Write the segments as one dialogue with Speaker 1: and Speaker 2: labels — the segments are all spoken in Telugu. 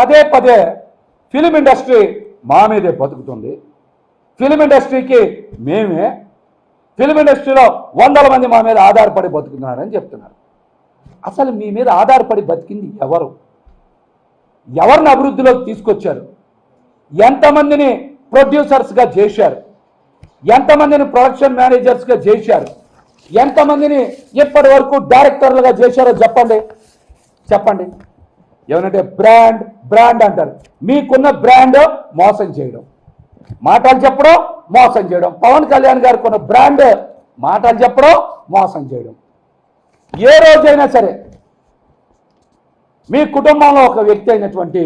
Speaker 1: పదే పదే ఫిలిం ఇండస్ట్రీ మా మీదే బతుకుతుంది. ఫిలిం ఇండస్ట్రీకి మేమే ఫిలిం ఇండస్ట్రీలో వందల మంది మా మీద ఆధారపడి బతుకుతున్నారని చెప్తున్నారు. అసలు మీ మీద ఆధారపడి బతికింది ఎవరు? ఎవరిని అభివృద్ధిలోకి తీసుకొచ్చారు? ఎంతమందిని ప్రొడ్యూసర్స్గా చేశారు? ఎంతమందిని ప్రొడక్షన్ మేనేజర్స్గా చేశారు? ఎంతమందిని ఇప్పటి వరకు డైరెక్టర్లుగా చేశారో చెప్పండి. చెప్పండి. ఏమనంటే బ్రాండ్ బ్రాండ్ అంటారు. మీకున్న బ్రాండ్ మోసం చేయడం. మాటలు చెప్పడం మోసం చేయడం. పవన్ కళ్యాణ్ గారికి ఉన్న బ్రాండ్ మాటలు చెప్పడం మోసం చేయడం. ఏ రోజైనా సరే మీ కుటుంబంలో ఒక వ్యక్తి అయినటువంటి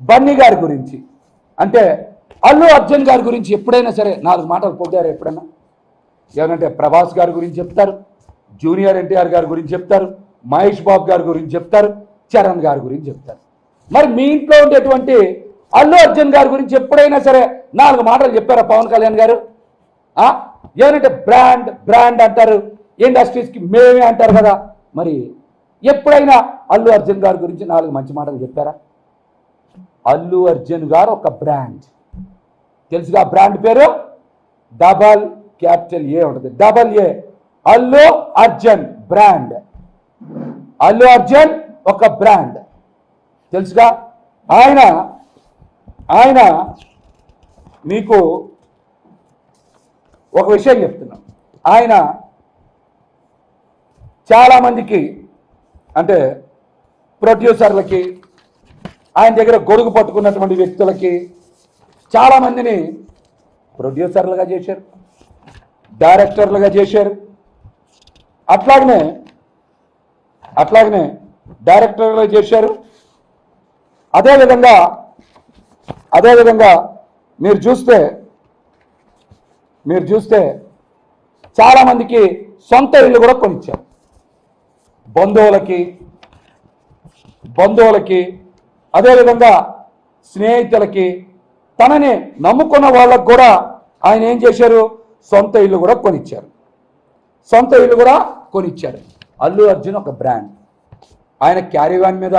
Speaker 1: బన్నీ గారి గురించి అంటే అల్లు అర్జున్ గారి గురించి ఎప్పుడైనా సరే నాలుగు మాటలు పొద్దారు ఎప్పుడైనా ఏమంటే ప్రభాస్ గారి గురించి చెప్తారు జూనియర్ ఎన్టీఆర్ గారి గురించి చెప్తారు మహేష్ బాబు గారి గురించి చెప్తారు చరణ్ గారి గురించి చెప్తారు. మరి మీ ఇంట్లో ఉండేటువంటి అల్లు అర్జున్ గారి గురించి ఎప్పుడైనా సరే నాలుగు మాటలు చెప్పారా పవన్ కళ్యాణ్ గారు? ఏమంటే బ్రాండ్ బ్రాండ్ అంటారు ఇండస్ట్రీస్కి మేమే అంటారు కదా. మరి ఎప్పుడైనా అల్లు అర్జున్ గారి గురించి నాలుగు మంచి మాటలు చెప్పారా? అల్లు అర్జున్ గారు ఒక బ్రాండ్. తెలుసుగా బ్రాండ్ పేరు? డబల్ క్యాపిటల్ ఏ ఉంటుంది. Double A. Allu Arjun brand. Allu Arjun ఒక బ్రాండ్. తెలుసుగా? ఆయన ఆయన మీకు ఒక విషయం చెప్తున్నాం. ఆయన చాలామందికి అంటే ప్రొడ్యూసర్లకి ఆయన దగ్గర గొడుగు పట్టుకున్నటువంటి వ్యక్తులకి చాలామందిని ప్రొడ్యూసర్లుగా చేశారు డైరెక్టర్లుగా చేశారు. అట్లాగనే అట్లాగనే డైరెక్టర్గా చేశారు. అదేవిధంగా అదేవిధంగా మీరు చూస్తే మీరు చూస్తే చాలామందికి సొంత ఇల్లు కూడా కొనిచ్చారు. బంధువులకి బంధువులకి అదేవిధంగా స్నేహితులకి తనని నమ్ముకున్న వాళ్ళకు కూడా ఆయన ఏం చేశారు? సొంత ఇల్లు కూడా కొనిచ్చారు. సొంత ఇల్లు కూడా కొనిచ్చారు. అల్లు అర్జున్ ఒక బ్రాండ్. ఆయన క్యారీ వ్యాన్ మీద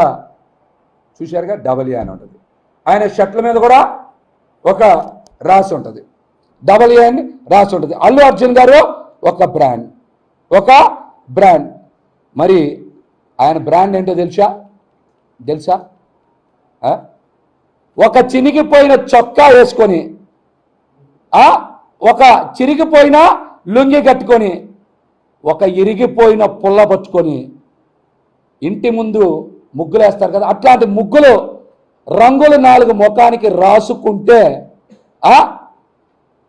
Speaker 1: చూశారుగా డబల్ అని ఉంటుంది. ఆయన షర్ట్ల మీద కూడా ఒక రాసి ఉంటుంది. డబల్ అని రాసి ఉంటుంది. అల్లు అర్జున్ గారు ఒక బ్రాండ్. ఒక బ్రాండ్. మరి ఆయన బ్రాండ్ ఏంటో తెలుసా? తెలుసా? ఒక చినిగిపోయిన చొక్కా వేసుకొని ఒక చిరిగిపోయిన లుంగి కట్టుకొని ఒక ఇరిగిపోయిన పుల్ల పట్టుకొని ఇంటి ముందు ముగ్గులేస్తారు కదా అట్లాంటి ముగ్గులు రంగులు నాలుగు ముఖానికి రాసుకుంటే ఆ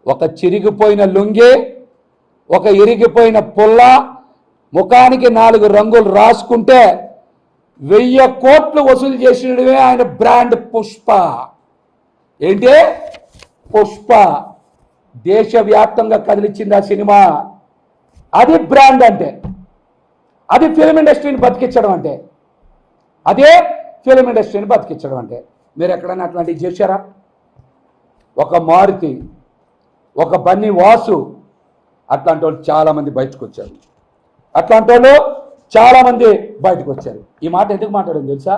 Speaker 1: ఒక చిరిగిపోయిన లుంగి ఒక ఇరిగిపోయిన పుల్ల ముఖానికి నాలుగు రంగులు రాసుకుంటే వెయ్యి కోట్లు వసూలు చేసినవే ఆయన బ్రాండ్ పుష్ప. ఏంటి? పుష్ప. దేశవ్యాప్తంగా కదిలిచ్చింది ఆ సినిమా. అది బ్రాండ్ అంటే అది ఫిలిం ఇండస్ట్రీని బతికించడం అంటే అదే ఫిలిం ఇండస్ట్రీని బతికించడం అంటే మీరు ఎక్కడైనా అట్లాంటివి చేశారా? ఒక మారుతి ఒక బన్నీ వాసు అట్లాంటి వాళ్ళు చాలామంది బయటకు వచ్చారు అట్లాంటి వాళ్ళు చాలామంది బయటకు వచ్చారు ఈ మాట ఎందుకు మాట్లాడడం తెలుసా?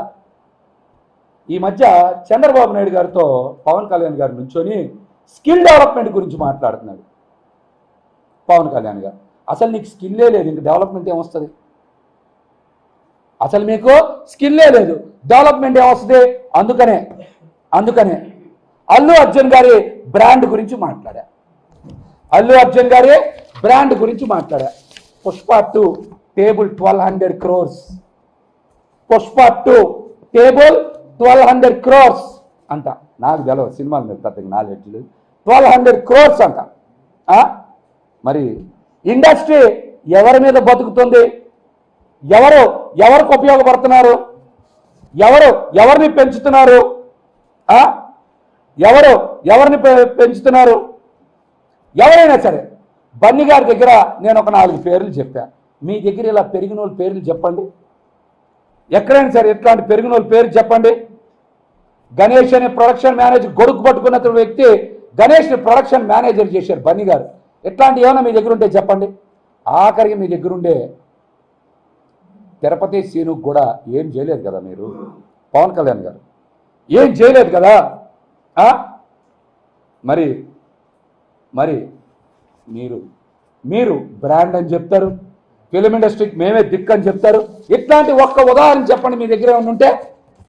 Speaker 1: ఈ మధ్య చంద్రబాబు నాయుడు గారితో పవన్ కళ్యాణ్ గారు నుంచొని స్కిల్ డెవలప్మెంట్ గురించి మాట్లాడుతున్నాడు. పవన్ కళ్యాణ్ గారు. అసలు నీకు స్కిల్లే లేదు ఇంక డెవలప్మెంట్ ఏమొస్తుంది? అసలు మీకు స్కిల్లే లేదు డెవలప్మెంట్ ఏమొస్తుంది? అందుకనే అందుకనే. అల్లు అర్జున్ గారి బ్రాండ్ గురించి మాట్లాడా? అల్లు అర్జున్ గారి బ్రాండ్ గురించి మాట్లాడా? Pushpa two table twelve hundred crores. Pushpa two table twelve hundred crores అంట. నాకు తెలవదు సినిమాల మీద పెద్దగా నాలెడ్జ్ ట్వెల్వ్ హండ్రెడ్ క్రోర్స్ అంట. మరి ఇండస్ట్రీ ఎవరి మీద బతుకుతుంది? ఎవరు ఎవరికి ఉపయోగపడుతున్నారు? ఎవరు ఎవరిని పెంచుతున్నారు? ఎవరు ఎవరిని పె- పెంచుతున్నారు? ఎవరైనా సరే బన్నీ గారి దగ్గర నేను ఒక నాలుగు పేర్లు చెప్పా. మీ దగ్గర ఇలా పెరిగిన పేర్లు చెప్పండి. ఎక్కడైనా సరే ఇట్లాంటి పెరిగిన పేరు చెప్పండి. గణేష్ అనే ప్రొడక్షన్ మేనేజర్ గొడుగు పట్టుకున్న వ్యక్తి గణేష్ని ప్రొడక్షన్ మేనేజర్ చేశారు బన్నీ గారు. ఇట్లాంటి ఏమైనా మీ దగ్గర ఉంటే చెప్పండి. ఆఖరికి మీ దగ్గరుండే తిరుపతి శ్రీను కూడా ఏం చేయలేదు కదా మీరు? పవన్ కళ్యాణ్ గారు. ఏం చేయలేదు కదా? మరి మరి మీరు మీరు బ్రాండ్ అని చెప్తారు. ఫిలిం ఇండస్ట్రీకి మేమే దిక్కు అని చెప్తారు. ఇట్లాంటి ఒక్క ఉదాహరణ చెప్పండి మీ దగ్గర ఏమైనా ఉంటే.